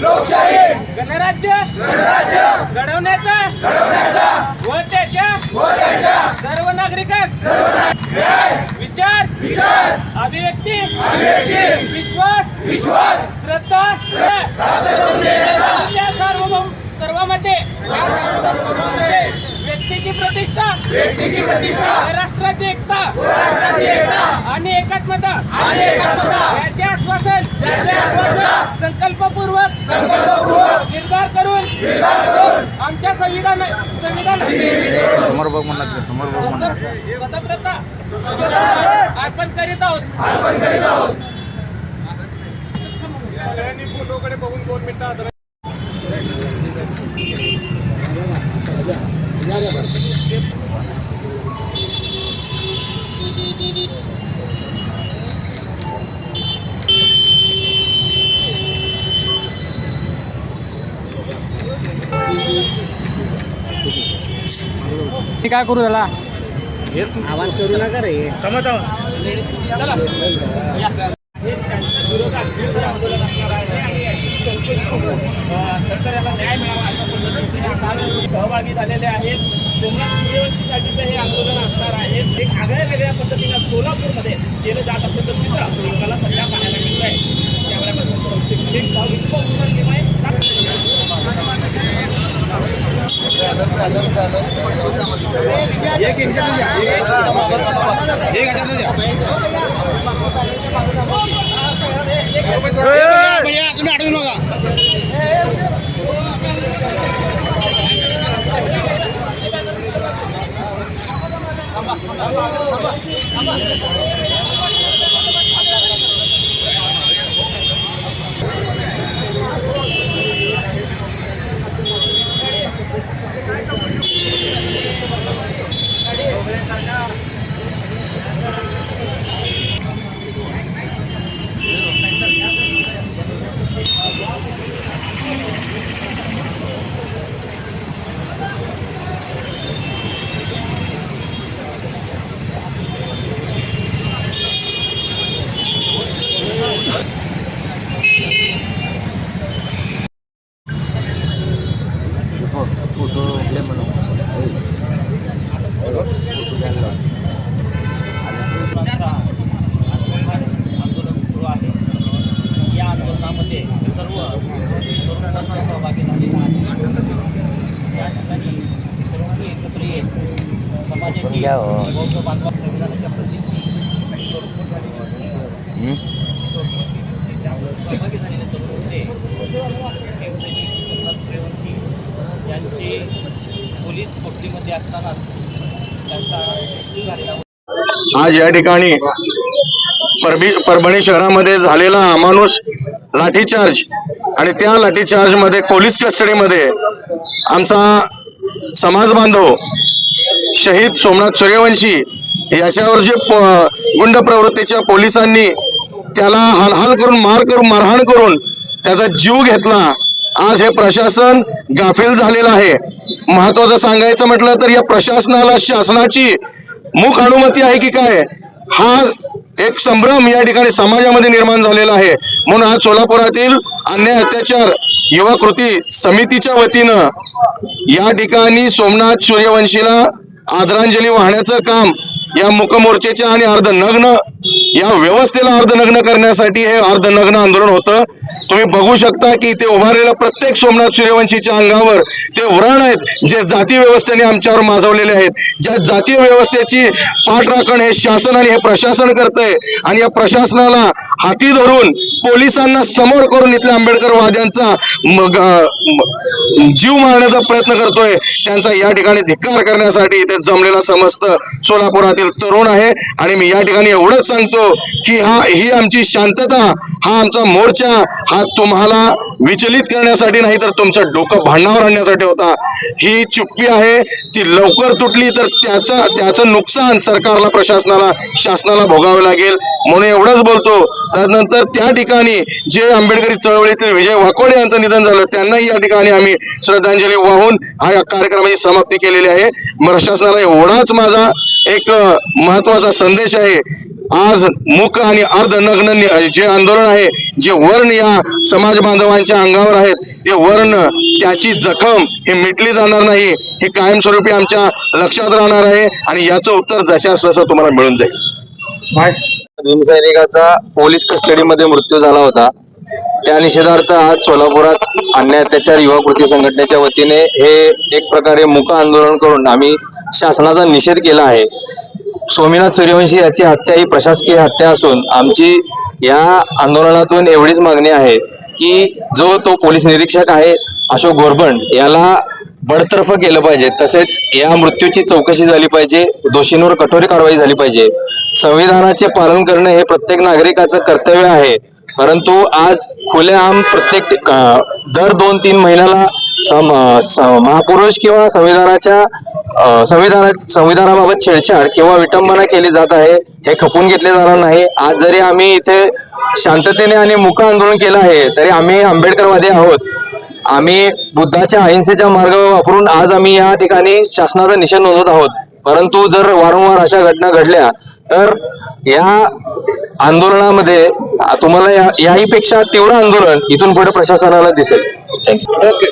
लोकशाही! गणराज्य! गणराज्य! घडवण्याचा! घडवण्याचा! व त्याच्या व त्याच्या सर्व नागरिकांस विचार! विचार! अभिव्यक्ती! अभिव्यक्ती! विश्वास! विश्वास! श्रद्धा! व्यक्तीची प्रतिष्ठा! एकता! राष्ट्राची एकता! आणि एकात्मता! आणि एकात्मता! संविधान संविधान समोर बघ म्हणला समोर बघ म्हणला. पदप्रथा अर्पण करीत आहोत अर्पण करीत आहोत. ती काय करू त्याला? आवाज करू नका रे. सहभागी झालेले आहेत. सोमनाथ सूर्यवंशीसाठीचं हे आंदोलन असणार आहे. एक आगळ्या वेगळ्या पद्धतीनं सोलापूरमध्ये केलं जात असलेलं चित्र तुम्ही अडवू नका फोटो समाजाची हो. बौद्ध बांधव संविधानाच्या प्रतीची सहभागी झालेले तरुण होते यांचे पोलीस कोठडीमध्ये त्यांचा. आज या ठिकाणी परबी परभणी शहरामध्ये झालेला अमानुष लाठीचार्ज आणि त्या लाठीचार्जमध्ये पोलीस कस्टडीमध्ये आमचा समाज बांधव शहीद सोमनाथ सूर्यवंशी याच्यावर जे गुंड प्रवृत्तीच्या पोलिसांनी त्याला हलहाल करून मार करून मारहाण करून त्याचा जीव घेतला. आज हे प्रशासन गाफील झालेलं आहे. महत्वाचं सांगायचं म्हटलं तर या प्रशासनाला शासनाची मुख अनुमती आहे की काय? हा एक संभ्रम या ठिकाणी समाजामध्ये निर्माण झालेला आहे. म्हणून आज सोलापुरातील अन्याय अत्याचार युवा कृती समितीच्या वतीनं या ठिकाणी सोमनाथ सूर्यवंशीला आदरांजली वाहण्याचं काम या मुकमोर्चेच्या आणि अर्धनग्न या व्यवस्थेला अर्धनग्न करण्यासाठी हे अर्धनग्न आंदोलन होतं. तुम्ही बघू शकता की ते उभारलेल्या प्रत्येक सोमनाथ सूर्यवंशीच्या अंगावर ते व्रण आहेत जे जाती व्यवस्थेने आमच्यावर माजवलेले आहेत. ज्या जातीय व्यवस्थेची पाठराखण हे शासन आणि हे प्रशासन करतंय आणि या प्रशासनाला हाती धरून पोलिसांना समोर करून इथल्या आंबेडकरवाद्यांचा वाद्यांचा जीव मारण्याचा प्रयत्न करतोय. त्यांचा या ठिकाणी धिक्कार करण्यासाठी इथे जमलेला समस्त सोलापुरातील तरुण आहे. आणि मी या ठिकाणी एवढंच सांगतो की हा ही आमची शांतता हा आमचा मोर्चा हा तुम्हाला विचलित करण्यासाठी नाही तर तुमचं डोकं भांडणावर आणण्यासाठी होता. ही चुप्पी आहे ती लवकर तुटली तर त्याचं त्याचं नुकसान सरकारला प्रशासनाला शासनाला भोगावं लागेल. म्हणून एवढंच बोलतो. त्यानंतर त्या ठिकाणी जे आंबेडकरी चळवळीतील विजय वाकोडे यांचं निधन झालं त्यांनाही या ठिकाणी आम्ही श्रद्धांजली वाहून हा या कार्यक्रमाची समाप्ती केलेली आहे. प्रशासनाला एवढाच माझा एक महत्त्वाचा संदेश आहे. आज मुख आणि अर्धनग्न नि- जे आंदोलन आहे जे वर्ण या समाज बांधवांच्या अंगावर आहेत ते वर्ण त्याची जखम हे मिटली जाणार नाही हे कायमस्वरूपी आमच्या लक्षात राहणार आहे आणि याचं उत्तर जशा तसं तुम्हाला मिळून जाईल. भीमसैनिकाचा पोलीस कस्टडीमध्ये मृत्यू झाला होता. त्या निषेधार्थ आज सोलापुरात अन्याय अत्याचार युवा कृती संघटनेच्या वतीने हे एक प्रकारे मुक आंदोलन करून आम्ही शासनाचा निषेध केला आहे. सोमीनाथ सूर्यवंशी याची हत्या ही प्रशासकीय हत्या असून आमची या आंदोलनातून एवढीच मागणी आहे की जो तो पोलीस निरीक्षक आहे अशोक गोरबंड याला बडतर्फ केलं पाहिजे. तसेच या मृत्यूची चौकशी झाली पाहिजे दोषींवर कठोर कारवाई झाली पाहिजे. संविधानाचे पालन करणे हे प्रत्येक नागरिकाचं कर्तव्य आहे. परंतु आज खुलेआम प्रत्येक दर दोन तीन महिन्याला महापुरुष किंवा संविधानाच्या संविधाना संविधानाबाबत छेडछाड किंवा विटंबना केली जात आहे हे खपून घेतले जाणार नाही. आज जरी आम्ही इथे शांततेने आणि मुक आंदोलन केलं आहे तरी आम्ही आंबेडकरवादी आहोत. आम्ही बुद्धाच्या अहिंसेच्या मार्ग वापरून आज आम्ही या ठिकाणी शासनाचा निषेध नोंदवत आहोत. परंतु जर वारंवार अशा घटना घडल्या तर या आंदोलनामध्ये तुम्हाला या- याहीपेक्षा तीव्र आंदोलन इथून पुढे प्रशासनाला दिसेल. Thank you okay